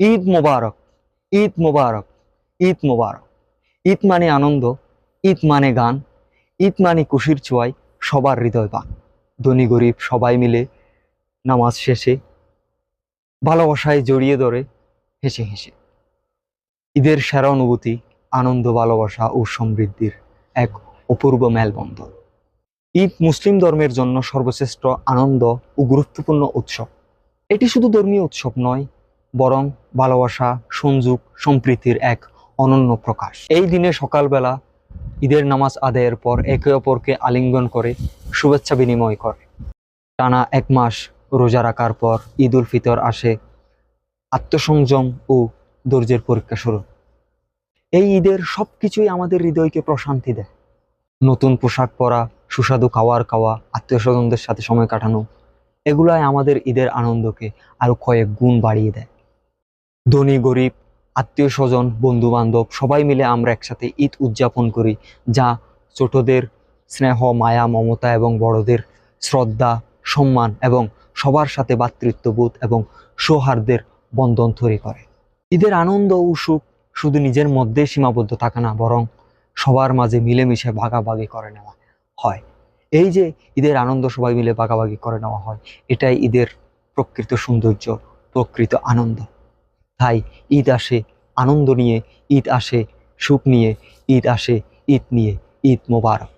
ঈদ মোবারক ঈদ মোবারক ঈদ মোবারক। ঈদ মানে আনন্দ, ঈদ মানে গান, ঈদ মানে খুশির ছোঁয়ায় সবার হৃদয় পান। ধনী গরিব সবাই মিলে নামাজ শেষে ভালোবাসায় জড়িয়ে ধরে হেসে হেসে। ঈদের সেরা অনুভূতি, আনন্দ, ভালোবাসা ও সমৃদ্ধির এক অপূর্ব মেলবন্ধন। ঈদ মুসলিম ধর্মের জন্য সর্বশ্রেষ্ঠ আনন্দ ও গুরুত্বপূর্ণ উৎসব। এটি শুধু ধর্মীয় উৎসব নয় বরং ভালোবাসা, সংযোগ, সম্প্রীতির এক অনন্য প্রকাশ। এই দিনে সকালবেলা ঈদের নামাজ আদায়ের পর একে অপরকে আলিঙ্গন করে শুভেচ্ছা বিনিময় করে। টানা এক মাস রোজা রাখার পর ঈদ উল ফিতর আসে, আত্মসংযম ও ধৈর্যের পরীক্ষা শুরু। এই ঈদের সবকিছুই আমাদের হৃদয়কে প্রশান্তি দেয়। নতুন পোশাক পরা, সুস্বাদু খাওয়ার খাওয়া আত্মীয় স্বজনদের সাথে সময় কাটানো, এগুলাই আমাদের ঈদের আনন্দকে আরও কয়েক গুণ বাড়িয়ে দেয়। ধনী, গরিব, আত্মীয় স্বজন বন্ধু বান্ধব সবাই মিলে আমরা একসাথে ঈদ উদযাপন করি, যা ছোটদের স্নেহ, মায়া, মমতা এবং বড়দের শ্রদ্ধা, সম্মান এবং সবার সাথে ভ্রাতৃত্ববোধ এবং সৌহার্দ্যের বন্ধন তৈরি করে। ঈদের আনন্দ ও সুখ শুধু নিজের মধ্যে সীমাবদ্ধ থাকে না, বরং সবার মাঝে মিলেমিশে ভাগাভাগি করে নেওয়া হয়। এই যে ঈদের আনন্দ সবাই মিলে ভাগাভাগি করে নেওয়া হয়, এটাই ঈদের প্রকৃত সৌন্দর্য, প্রকৃত আনন্দ। তাই ঈদ আসে, আনন্দ নিয়ে ঈদ আসে, সুখ নিয়ে ঈদ আসে, ঈদ নিয়ে ঈদ মোবারক।